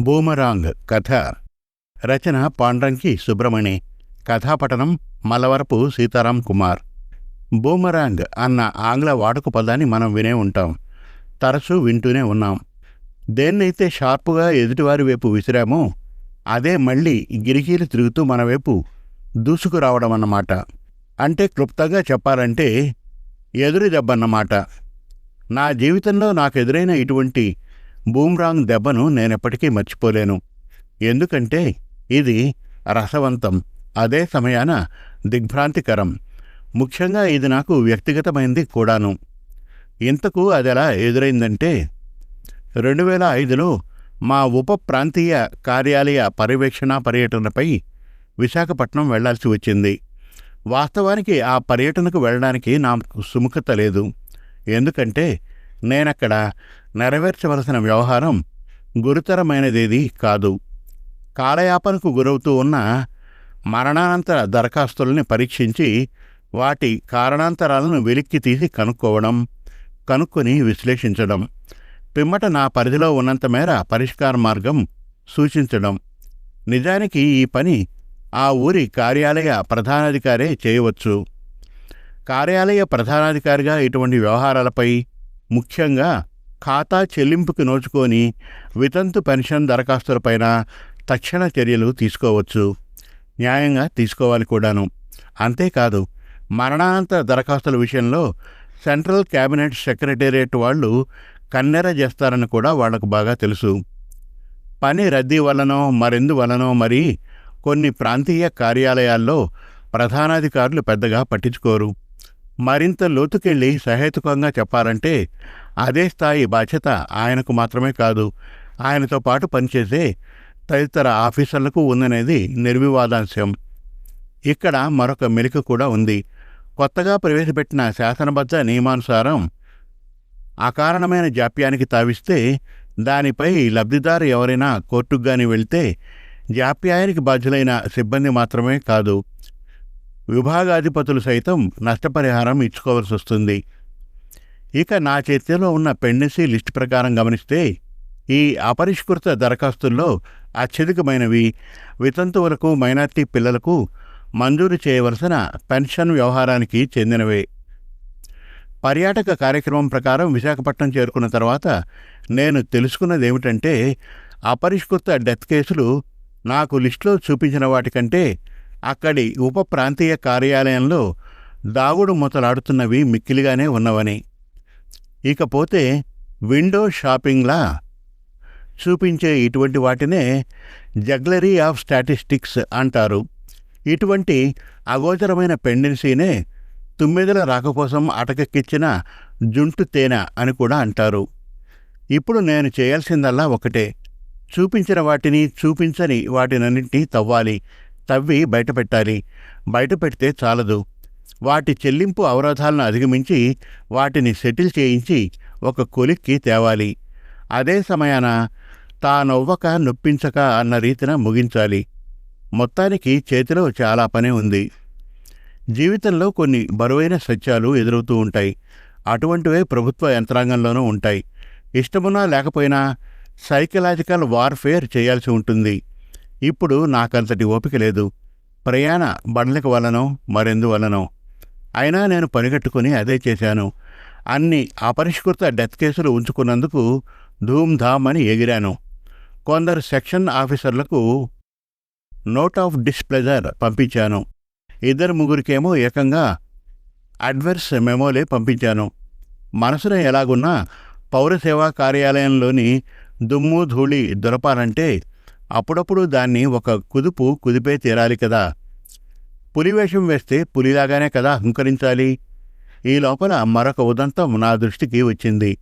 Boomerang కథ. రచన పాండ్రంకి సుబ్రమణి. కథాపఠనం మలవరపు సీతారాం కుమార్. బూమరాంగ్ అన్న ఆంగ్ల వాడుక పదాన్ని మనం వినే ఉంటాం. తరచూ వింటూనే ఉన్నాం. దేన్నైతే షార్పుగా ఎదుటివారి వైపు విసిరామో అదే మళ్ళీ గిరికీలు తిరుగుతూ మన వైపు దూసుకురావడం అన్నమాట అంటే క్లుప్తంగా చెప్పాలంటే ఎదురు దెబ్బన్నమాట. నా జీవితంలో నాకు ఎదురైన ఇటువంటి బూమ్రాంగ్ దెబ్బను నేనెప్పటికీ మర్చిపోలేను. ఎందుకంటే ఇది రసవంతం అదే సమయాన దిగ్భ్రాంతికరం. ముఖ్యంగా ఇది నాకు వ్యక్తిగతమైంది కూడాను. ఇంతకు అది ఎలా ఎదురైందంటే రెండు వేల ఐదులో మా ఉప ప్రాంతీయ కార్యాలయ పర్యవేక్షణ పర్యటనపై విశాఖపట్నం వెళ్ళాల్సి వచ్చింది. వాస్తవానికి ఆ పర్యటనకు వెళ్ళడానికి నాకు సుముఖత లేదు. ఎందుకంటే నేనక్కడ నెరవేర్చవలసిన వ్యవహారం గురుతరమైనదేది కాదు. కాలయాపనకు గురవుతూ ఉన్న మరణానంతర దరఖాస్తుల్ని పరీక్షించి వాటి కారణాంతరాలను వెలిక్కి తీసి కనుక్కోవడం కనుక్కొని విశ్లేషించడం పిమ్మట నా పరిధిలో ఉన్నంత మేర పరిష్కార మార్గం సూచించడం. నిజానికి ఈ పని ఆ ఊరి కార్యాలయ ప్రధానాధికారే చేయవచ్చు. కార్యాలయ ప్రధానాధికారిగా ఇటువంటి వ్యవహారాలపై ముఖ్యంగా ఖాతా చెల్లింపుకి నోచుకొని వితంతు పెన్షన్ దరఖాస్తులపైన తక్షణ చర్యలు తీసుకోవచ్చు. న్యాయంగా తీసుకోవాలి కూడాను. అంతేకాదు మరణాంతర దరఖాస్తుల విషయంలో సెంట్రల్ క్యాబినెట్ సెక్రటేరియట్ వాళ్ళు కన్నెర చేస్తారని కూడా వాళ్ళకు బాగా తెలుసు. పని రద్దీ వలనో మరెందు వలనో మరి కొన్ని ప్రాంతీయ కార్యాలయాల్లో ప్రధానాధికారులు పెద్దగా పట్టించుకోరు. మరింత లోతుకెళ్ళి సహేతుకంగా చెప్పాలంటే అదే స్థాయి బాధ్యత ఆయనకు మాత్రమే కాదు ఆయనతో పాటు పనిచేసే తదితర ఆఫీసర్లకు ఉందనేది నిర్వివాదాంశం. ఇక్కడ మరొక మెలిక కూడా ఉంది. కొత్తగా ప్రవేశపెట్టిన శాసనబద్ధ నియమానుసారం అకారణమైన జాప్యానికి తావిస్తే దానిపై లబ్ధిదారు ఎవరైనా కోర్టుకు గాని వెళ్తే జాప్యానికి బాధ్యులైన సిబ్బంది మాత్రమే కాదు. విభాగాధిపతులు సైతం నష్టపరిహారం ఇచ్చుకోవాల్సి వస్తుంది ఇక నా చేతిలో ఉన్న పెండెన్సీ లిస్ట్ ప్రకారం గమనిస్తే ఈ అపరిష్కృత దరఖాస్తుల్లో అత్యధికమైనవి వితంతువులకు మైనార్టీ పిల్లలకు మంజూరు చేయవలసిన పెన్షన్ వ్యవహారానికి చెందినవే. పర్యాటక కార్యక్రమం ప్రకారం విశాఖపట్నం చేరుకున్న తర్వాత నేను తెలుసుకున్నది ఏమిటంటే అపరిష్కృత డెత్ కేసులు నాకు లిస్టులో చూపించిన వాటికంటే అక్కడి ఉప ప్రాంతీయ కార్యాలయంలో దాగుడు మొదలాడుతున్నవి మిక్కిలిగానే ఉన్నవని. ఇకపోతే విండో షాపింగ్లా చూపించే ఇటువంటి వాటినే జగ్లరీ ఆఫ్ స్టాటిస్టిక్స్ అంటారు. ఇటువంటి అగోచరమైన పెండెన్సీనే తుమ్మెదల రాక కోసం జుంటు తేనె అని కూడా అంటారు. ఇప్పుడు నేను చేయాల్సిందల్లా ఒకటే. చూపించిన వాటిని చూపించని వాటినన్నింటినీ తవ్వాలి. తవ్వి బయటపెట్టాలి బయటపెడితే చాలదు. వాటి చెల్లింపు అవరోధాలను అధిగమించి వాటిని సెటిల్ చేయించి ఒక కొలిక్కి తేవాలి. అదే సమయాన తానొవ్వక నొప్పించక అన్న రీతిన ముగించాలి. మొత్తానికి చేతిలో చాలా పనే ఉంది. జీవితంలో కొన్ని బరువైన సత్యాలు ఎదురవుతూ ఉంటాయి. అటువంటివే ప్రభుత్వ యంత్రాంగంలోనూ ఉంటాయి. ఇష్టమున్నా లేకపోయినా సైకలాజికల్ వార్ఫేర్ చేయాల్సి ఉంటుంది. ఇప్పుడు నాకంతటి ఓపిక లేదు. ప్రయాణ బండ్లకి వలనో మరెందువలనో అయినా నేను పనిగట్టుకుని అదే చేశాను. అన్ని అపరిష్కృత డెత్ కేసులు ఉంచుకున్నందుకు ధూమ్ధామ్ అని ఎగిరాను. కొందరు సెక్షన్ ఆఫీసర్లకు నోట్ ఆఫ్ డిస్ప్లెజర్ పంపించాను. ఇద్దరు ముగ్గురికేమో ఏకంగా అడ్వర్స్ మెమోలే పంపించాను. మనసులో ఎలాగున్నా పౌరసేవా కార్యాలయంలోని దుమ్ము ధూళి దొరపాలంటే అప్పుడప్పుడు దాన్ని ఒక కుదుపు కుదిపే తీరాలి కదా. పులివేషం వేస్తే పులిలాగానే కదా హుంకరించాలి? ఈ లోపల మరొక ఉదంతం నా దృష్టికి వచ్చింది.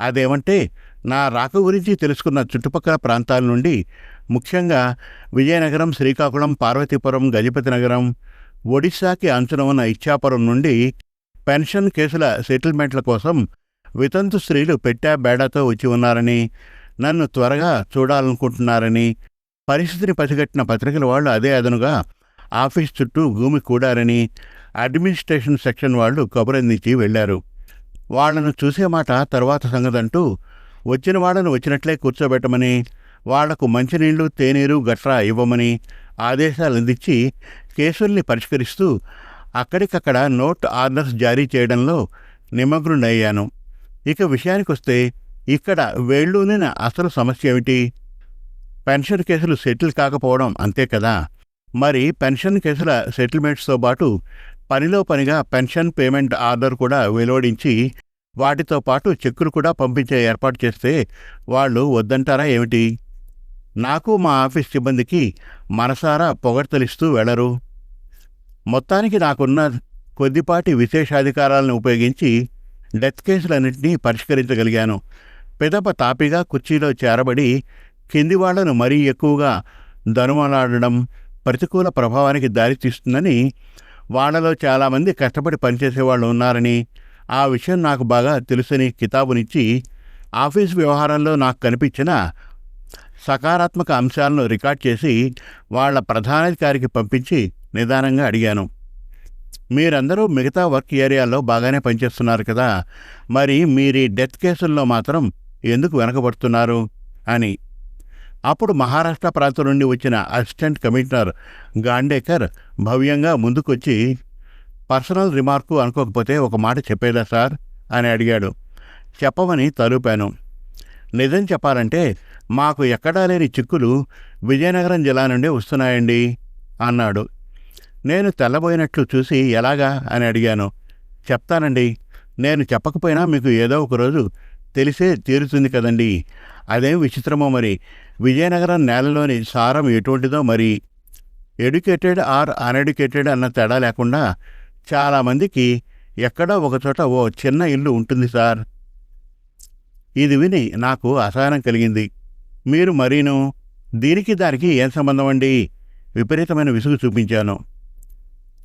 అదేమంటే నా రాక గురించి తెలుసుకున్న చుట్టుపక్కల ప్రాంతాల నుండి ముఖ్యంగా విజయనగరం శ్రీకాకుళం పార్వతీపురం గజపతి నగరం ఒడిశాకి అంచున ఉన్న ఇచ్చాపురం నుండి పెన్షన్ కేసుల సెటిల్మెంట్ల కోసం వితంతు స్త్రీలు పెట్టా బేడాతో వచ్చి ఉన్నారని నన్ను త్వరగా చూడాలనుకుంటున్నారని పరిస్థితిని పసిగట్టిన పత్రికల వాళ్ళు అదే అదనుగా ఆఫీస్ చుట్టూ భూమి కూడారని అడ్మినిస్ట్రేషన్ సెక్షన్ వాళ్ళు కబురందించి వెళ్ళారు వాళ్ళను చూసే మాట తర్వాత సంగతంటూ వచ్చిన వాళ్ళను వచ్చినట్లే కూర్చోబెట్టమని వాళ్ళకు మంచినీళ్ళు తేనీరు గట్రా ఇవ్వమని ఆదేశాలు అందించి కేసుల్ని పరిష్కరిస్తూ అక్కడికక్కడ నోట్ ఆర్డర్స్ జారీ చేయడంలో నిమగ్నుడయ్యాను. ఇక విషయానికొస్తే ఇక్కడ వేళ్ళూనిన అసలు సమస్య ఏమిటి? పెన్షన్ కేసులు సెటిల్ కాకపోవడం అంతే కదా? మరి పెన్షన్ కేసుల సెటిల్మెంట్స్తో పాటు పనిలో పనిగా పెన్షన్ పేమెంట్ ఆర్డర్ కూడా వెలువడించి వాటితో పాటు చెక్కులు కూడా పంపించే ఏర్పాటు చేస్తే వాళ్ళు వద్దంటారా ఏమిటి? నాకు మా ఆఫీస్ సిబ్బందికి మనసారా పొగడ్తలిస్తూ వెళ్ళరు. మొత్తానికి నాకున్న కొద్దిపాటి విశేషాధికారాలను ఉపయోగించి డెత్ కేసులన్నింటినీ పరిష్కరించగలిగాను. పెదప తాపిగా కుర్చీలో చేరబడి కిందివాళ్ళను మరీ ఎక్కువగా ధనుమలాడడం ప్రతికూల ప్రభావానికి దారితీస్తుందని వాళ్ళలో చాలామంది కష్టపడి పనిచేసేవాళ్ళు ఉన్నారని ఆ విషయం నాకు బాగా తెలుసని కితాబునిచ్చి ఆఫీస్ వ్యవహారంలో నాకు కనిపించిన సకారాత్మక అంశాలను రికార్డ్ చేసి వాళ్ళ ప్రధానాధికారికి పంపించి నిదానంగా అడిగాను. మీరందరూ మిగతా వర్క్ ఏరియాలో బాగానే పనిచేస్తున్నారు కదా మరి మీరీ డెత్ కేసుల్లో మాత్రం ఎందుకు వెనకబడుతున్నారు? అని. అప్పుడు మహారాష్ట్ర ప్రాంతం నుండి వచ్చిన అసిస్టెంట్ కమిషనర్ గాండేకర్ భవ్యంగా ముందుకొచ్చి పర్సనల్ రిమార్కు అనుకోకపోతే ఒక మాట చెప్పేదా సార్? అని అడిగాడు. చెప్పమని తలుపాను. నిజం చెప్పాలంటే మాకు ఎక్కడా లేని చిక్కులు విజయనగరం జిల్లా నుండి వస్తున్నాయండి అన్నాడు. నేను తెల్లబోయినట్లు చూసి ఎలాగా? అని అడిగాను. చెప్తానండి. నేను చెప్పకపోయినా మీకు ఏదో ఒకరోజు తెలిసే తీరుతుంది కదండి. అదేం విచిత్రమో మరి. విజయనగరం నేలలోని సారం ఎటువంటిదో మరి. ఎడ్యుకేటెడ్ ఆర్ అన్ఎడ్యుకేటెడ్ అన్న తేడా లేకుండా చాలామందికి ఎక్కడో ఒకచోట ఓ చిన్న ఇల్లు ఉంటుంది సార్. ఇది విని నాకు అసహనం కలిగింది. మీరు మరీను. దీనికి దానికి ఏం సంబంధం అండి? విపరీతమైన విసుగు చూపించాను.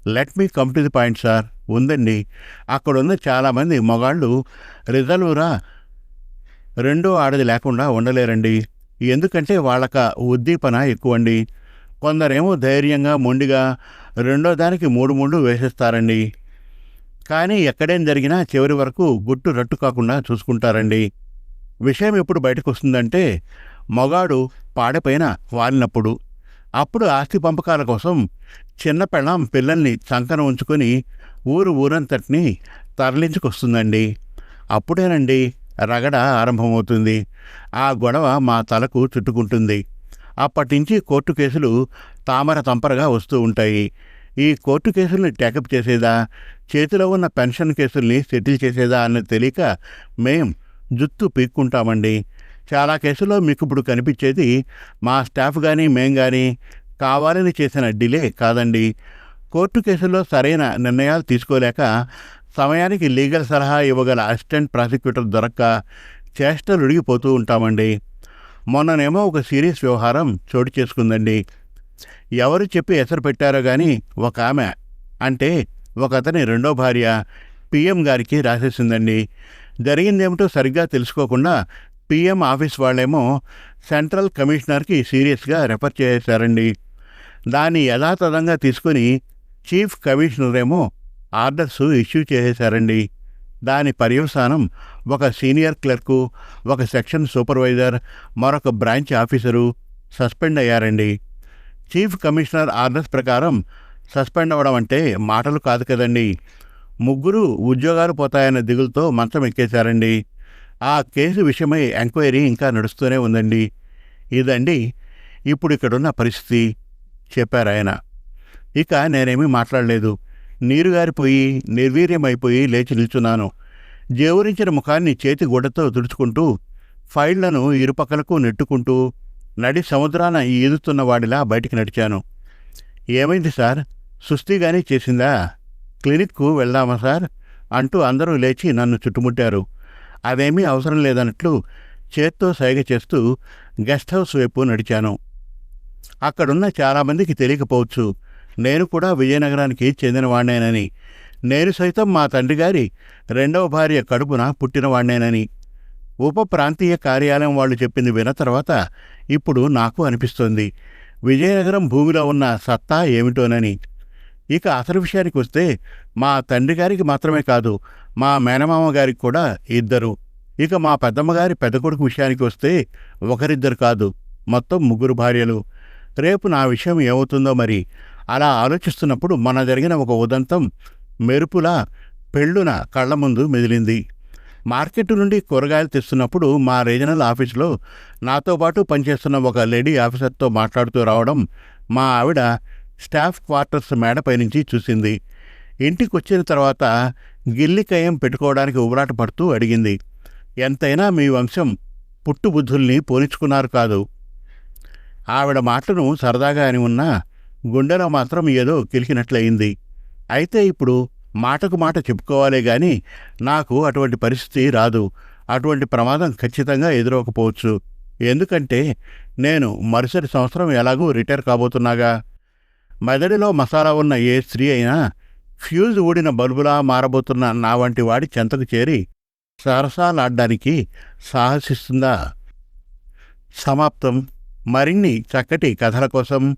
Let me come to the point sir. ఉందండి. అక్కడున్న చాలామంది మగాళ్ళు రిజర్వురా రెండో ఆడది లేకుండా ఉండలేరండి. ఎందుకంటే వాళ్ళక ఉద్దీపన ఎక్కువండి. కొందరేమో ధైర్యంగా మొండిగా రెండో దానికి మూడు మూడు వేసేస్తారండి. కానీ ఎక్కడేం జరిగినా చివరి వరకు గుట్టు రట్టు కాకుండా చూసుకుంటారండి. విషయం ఎప్పుడు బయటకు వస్తుందంటే మగాడు పాడపైన వాలినప్పుడు. అప్పుడు ఆస్తి పంపకాల కోసం చిన్న పెళ్ళాం పిల్లల్ని చంకన ఉంచుకొని ఊరు ఊరంతటిని తరలించుకొస్తుందండి. అప్పుడేనండి రగడ ఆరంభమవుతుంది. ఆ గొడవ మా తలకు చుట్టుకుంటుంది. అప్పటించి కోర్టు కేసులు తామర తంపరగా వస్తూ ఉంటాయి. ఈ కోర్టు కేసుల్ని టేకప్ చేసేదా? చేతిలో ఉన్న పెన్షన్ కేసుల్ని సెటిల్ చేసేదా అన్నది తెలియక మేం జుత్తు పీక్కుంటామండి. చాలా కేసుల్లో మీకు ఇప్పుడు కనిపించేది మా స్టాఫ్ కానీ మేం కానీ కావాలని చేసిన డిలే కాదండి. కోర్టు కేసుల్లో సరైన నిర్ణయాలు తీసుకోలేక సమయానికి లీగల్ సలహా ఇవ్వగల అసిస్టెంట్ ప్రాసిక్యూటర్ దొరక్క చేష్టలు ఉడిగిపోతూ ఉంటామండి. మొన్ననేమో ఒక సీరియస్ వ్యవహారం చోటు చేసుకుందండి. ఎవరు చెప్పి ఎసరు పెట్టారో కానీ ఒక ఆమె అంటే ఒక అతని రెండో భార్య పిఎం గారికి రాసేసిందండి. జరిగిందేమిటో సరిగ్గా తెలుసుకోకుండా పిఎం ఆఫీస్ వాళ్ళేమో సెంట్రల్ కమిషనర్కి సీరియస్గా రెఫర్ చేశారండి. దాన్ని యథాతథంగా తీసుకుని చీఫ్ కమిషనర్ ఏమో ఆర్డర్స్ ఇష్యూ చేసేశారండి. దాని పర్యవసానం ఒక సీనియర్ క్లర్కు ఒక సెక్షన్ సూపర్వైజర్ మరొక బ్రాంచ్ ఆఫీసరు సస్పెండ్ అయ్యారండి. చీఫ్ కమిషనర్ ఆర్డర్స్ ప్రకారం సస్పెండ్ అవ్వడం అంటే మాటలు కాదు కదండి. ముగ్గురు ఉద్యోగాలు పోతాయన్న దిగులతో మంచం ఎక్కేశారండి. ఆ కేసు విషయమై ఎంక్వైరీ ఇంకా నడుస్తూనే ఉందండి. ఇదండి ఇప్పుడు ఇక్కడున్న పరిస్థితి చెప్పారు ఆయన ఇక నేనేమీ మాట్లాడలేదు. నీరు గారిపోయి నిర్వీర్యమైపోయి లేచి నిల్చున్నాను. జేవురించిన ముఖాన్ని చేతి గుడ్డతో తుడుచుకుంటూ ఫైళ్ళను ఇరుపక్కలకు నెట్టుకుంటూ నడి సముద్రాన ఈదుతున్న వాడిలా బయటికి నడిచాను. ఏమైంది సార్? సుస్థిగానే చేసిందా? క్లినిక్కు వెళ్దామా సార్? అంటూ అందరూ లేచి నన్ను చుట్టుముట్టారు. అదేమీ అవసరం లేదన్నట్లు చేత్తో సైగ చేస్తూ గెస్ట్ హౌస్ వైపు నడిచాను. అక్కడున్న చాలామందికి తెలియకపోవచ్చు. నేను కూడా విజయనగరానికి చెందినవాణ్ణేనని. నేను సైతం మా తండ్రి గారి రెండవ భార్య కడుపున పుట్టినవాణ్ణేనని. ఉప ప్రాంతీయ కార్యాలయం వాళ్ళు చెప్పింది విన్న తర్వాత ఇప్పుడు నాకు అనిపిస్తోంది. విజయనగరం భూమిలో ఉన్న సత్తా ఏమిటోనని. ఇక అసలు విషయానికి వస్తే మా తండ్రి గారికి మాత్రమే కాదు మా మేనమామ గారికి కూడా ఇద్దరు. ఇక మా పెద్దమ్మగారి పెద్ద కొడుకు విషయానికి వస్తే ఒకరిద్దరు కాదు మొత్తం ముగ్గురు భార్యలు. రేపు నా విషయం ఏమవుతుందో మరి అలా ఆలోచిస్తున్నప్పుడు మన జరిగిన ఒక ఉదంతం మెరుపులా పెళ్ళున కళ్ళ ముందు మెదిలింది. మార్కెట్ నుండి కూరగాయలు తెస్తున్నప్పుడు మా రీజనల్ ఆఫీసులో నాతో పాటు పనిచేస్తున్న ఒక లేడీ ఆఫీసర్తో మాట్లాడుతూ రావడం మా ఆవిడ స్టాఫ్ క్వార్టర్స్ మేడపై నుంచి చూసింది. ఇంటికి వచ్చిన తర్వాత గిల్లికయం పెట్టుకోవడానికి ఉబరాట పడుతూ అడిగింది. ఎంతైనా మీ వంశం పుట్టుబుద్ధుల్ని పోనించుకున్నారు కాదు. ఆవిడ మాటను సరదాగా అని ఉన్నా గుండెలో మాత్రం ఏదో కిలికినట్లయింది. అయితే ఇప్పుడు మాటకు మాట చెప్పుకోవాలే గాని నాకు అటువంటి పరిస్థితి రాదు. అటువంటి ప్రమాదం ఖచ్చితంగా ఎదురవకపోవచ్చు. ఎందుకంటే నేను మరుసటి సంవత్సరం ఎలాగూ రిటైర్ కాబోతున్నాగా. మెదడిలో మసాలా ఉన్న ఏ స్త్రీ అయినా ఫ్యూజ్ ఊడిన బల్బులా మారబోతున్న నా వంటి వాడి చెంతకు చేరి సరసాలాడ్డానికి సాహసిస్తుందా? సమాప్తం. మరిన్ని చక్కటి కథల కోసం